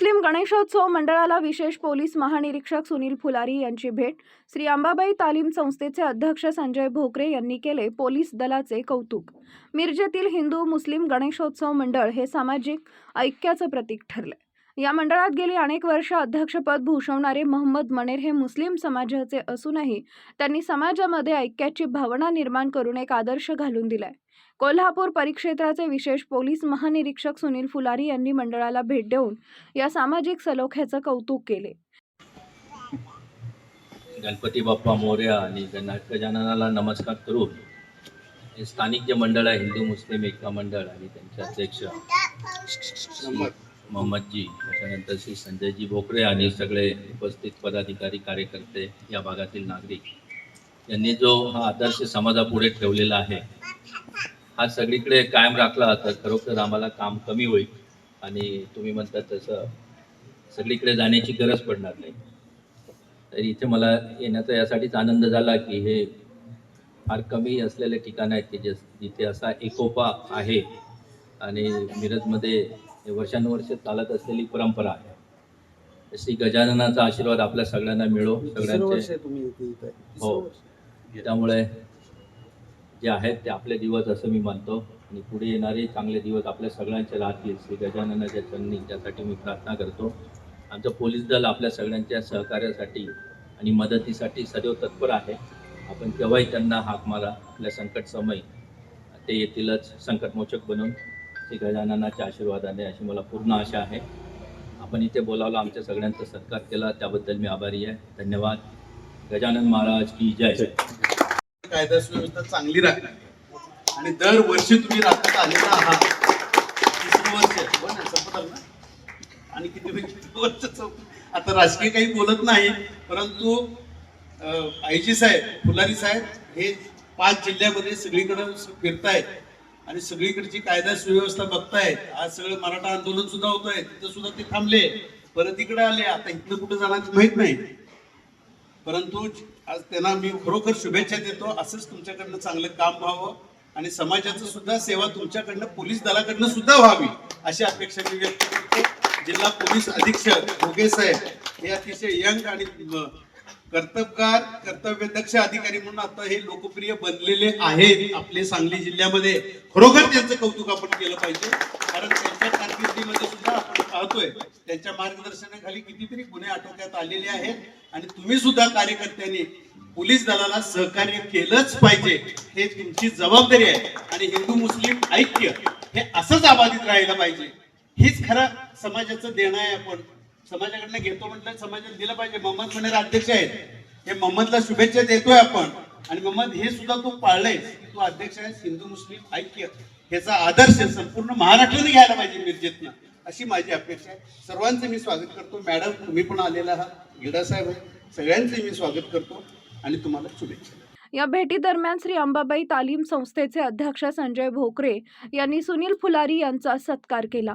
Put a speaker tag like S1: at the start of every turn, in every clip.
S1: मुस्लिम गणेशोत्सव मंडळाला विशेष पोलीस महानिरीक्षक सुनील फुलारी यांची भेट. श्री अंबाबाई तालीम संस्थेचे अध्यक्ष संजय भोकरे यांनी केले पोलीस दलाचे कौतुक. मिरजेतील हिंदू मुस्लिम गणेशोत्सव मंडळ हे सामाजिक ऐक्याचं प्रतीक ठरले या मंडळात गेली अनेक वर्ष अध्यक्षपद भूषवणारे मोहम्मद मनेर हे मुस्लिम समाजाचे असूनही त्यांनी समाजामध्ये ऐक्याची भावना निर्माण करून एक आदर्श घालून दिलाय. कोल्हापूर परिक्षेत्राचे विशेष पोलीस महानिरीक्षक सुनील फुलारी यांनी मंडळाला भेट देऊन या सामाजिक सलोख्याचं कौतुक केले.
S2: गणपती बाप्पा मोर्या आणि गजाननाला नमस्कार करून हे स्थानिक जे मंडळ आहे हिंदू मुस्लिम एकता मंडळ आणि त्यांचे अध्यक्ष मोहम्मदजी त्याच्यानंतर श्री संजयजी भोकरे आणि सगळे उपस्थित पदाधिकारी कार्यकर्ते या भागातील नागरिक यांनी जो हा आदर्श समाजापुढे ठेवलेला आहे हा सगळीकडे कायम राखला तर खरोखर आम्हाला काम कमी होईल. आणि तुम्ही म्हणता तसं सगळीकडे जाण्याची गरज पडणार नाही. तर इथे मला येण्याचा यासाठीच आनंद झाला की हे फार कमी असलेले ठिकाण आहेत की जे जिथे असा एकोपा आहे. आणि मिरजमध्ये वर्षानुवर्ष चालत असलेली परंपरा आहे. श्री गजाननाचा आशीर्वाद आपल्या सगळ्यांना मिळो सगळ्यांचे हो. त्यामुळे जे आहेत ते आपले दिवस असं मी मानतो. आणि पुढे येणारे चांगले दिवस आपल्या सगळ्यांचे राहतील. श्री गजाननाच्या चरणी त्यासाठी मी प्रार्थना करतो. आमचं पोलीस दल आपल्या सगळ्यांच्या सहकार्यासाठी आणि मदतीसाठी सदैव तत्पर आहे. आपण केव्हाही त्यांना हाक मारा. आपल्या संकट समय ते येतीलच संकटमोचक बनून. श्री गजाननाच्या आशीर्वादाने अशी मला पूर्ण आशा आहे. आपण इथे बोलावलं आमच्या सगळ्यांचा सत्कार केला. त्याबद्दल मी आभारी आहे. धन्यवाद. गजानन महाराज की जय.
S3: कायदा सुव्यवस्था चांगली राखणार आणि दरवर्षी तुम्ही राखत आलेला आहात तिसरं वर्ष आहे. हो ना, संपत ना? आणि किती म्हणजे वर्ष संपत आता राजकीय काही बोलत नाही परंतु आय साहेब फुलारी साहेब हे पाच जिल्ह्यामध्ये सगळीकडे फिरतायत. आणि सगळीकडची कायदा सुव्यवस्था बघतायत आज सगळं मराठा आंदोलन सुद्धा होत आहे तिथं सुद्धा ते थांबले. परत इकडे आले आता इथं कुठं जाणार माहीत नाही. परंतु आज त्यांना मी खरोखर शुभेच्छा देतो. असंच तुमच्याकडनं चांगलं काम व्हावं आणि समाजाचं सुद्धा सेवा तुमच्याकडनं पोलीस दलाकडनं सुद्धा व्हावी अशी अपेक्षा मी व्यक्त करतो. जिल्हा पोलीस अधीक्षक भोगे साहेब हे अतिशय यंग आणि कर्तव्यकार कर्तबगार कर्तव्यदक्ष अधिकारी म्हणून आता हे लोकप्रिय बनलेले आहेत आपले सांगली जिल्ह्यामध्ये. खरोखर त्यांचं कौतुक आपण केलं पाहिजे. कारण त्यांच्या कारकिर्दीमध्ये सुद्धा आपण पाहतोय त्यांच्या मार्गदर्शनाखाली कितीतरी गुन्हे आटोक्यात आलेले आहेत. आणि तुम्ही सुद्धा कार्यकर्त्यांनी पोलीस दलाला सहकार्य केलंच पाहिजे. हे तुमची जबाबदारी आहे. आणि हिंदू मुस्लिम ऐक्य हे असंच अबाधित राहायला पाहिजे. हीच खरं समाजाचं देणं आहे आपण. समाजाकडनं घेतो म्हटलं समाजात दिलं पाहिजे. मोहम्मद मनेर अध्यक्ष आहेत. हे मोहम्मदला शुभेच्छा देतोय आपण. आणि मोहम्मद हे सुद्धा तू पाळलंय. की तू अध्यक्ष आहेस हिंदू मुस्लिम ऐक्य. ह्याचा आदर्श संपूर्ण महाराष्ट्राने घ्यायला पाहिजे मिरजेतनं. अशी माझी अपेक्षा आहे. सर्वांचं मी स्वागत करतो. मॅडम तुम्ही पण आलेला आहात. गिडासाहेब आहे. सगळ्यांचे मी स्वागत करतो आणि तुम्हाला शुभेच्छा
S1: या भेटीदरम्यान श्री अंबाबाई तालीम संस्थेचे अध्यक्ष संजय भोकरे यांनी सुनील फुलारी यांचा सत्कार केला.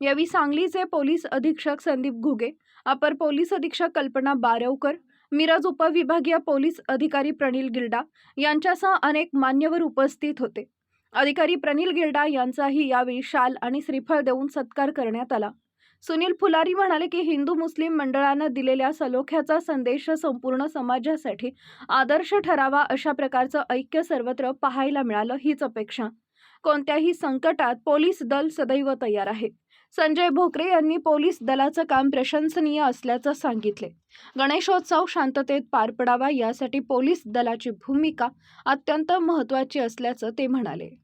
S1: यावेळी सांगलीचे पोलीस अधीक्षक संदीप घुगे अपर पोलीस अधीक्षक कल्पना बारवकर मिरज उपविभागीय पोलीस अधिकारी प्रणील गिल्डा यांच्यासह अनेक मान्यवर उपस्थित होते. अधिकारी प्रणील गिल्डा यांचाही यावेळी शाल आणि श्रीफळ देऊन सत्कार करण्यात आला. सुनील फुलारी म्हणाले की हिंदू मुस्लिम मंडळानं दिलेल्या सलोख्याचा संदेश संपूर्ण समाजासाठी आदर्श ठरावा अशा प्रकारचं ऐक्य सर्वत्र पाहायला मिळालं हीच अपेक्षा. कोणत्याही संकटात पोलीस दल सदैव तयार आहे. संजय भोकरे यांनी पोलीस दलाचं काम प्रशंसनीय असल्याचं सांगितले. गणेशोत्सव शांततेत पार पडावा यासाठी पोलीस दलाची भूमिका अत्यंत महत्त्वाची असल्याचं ते म्हणाले.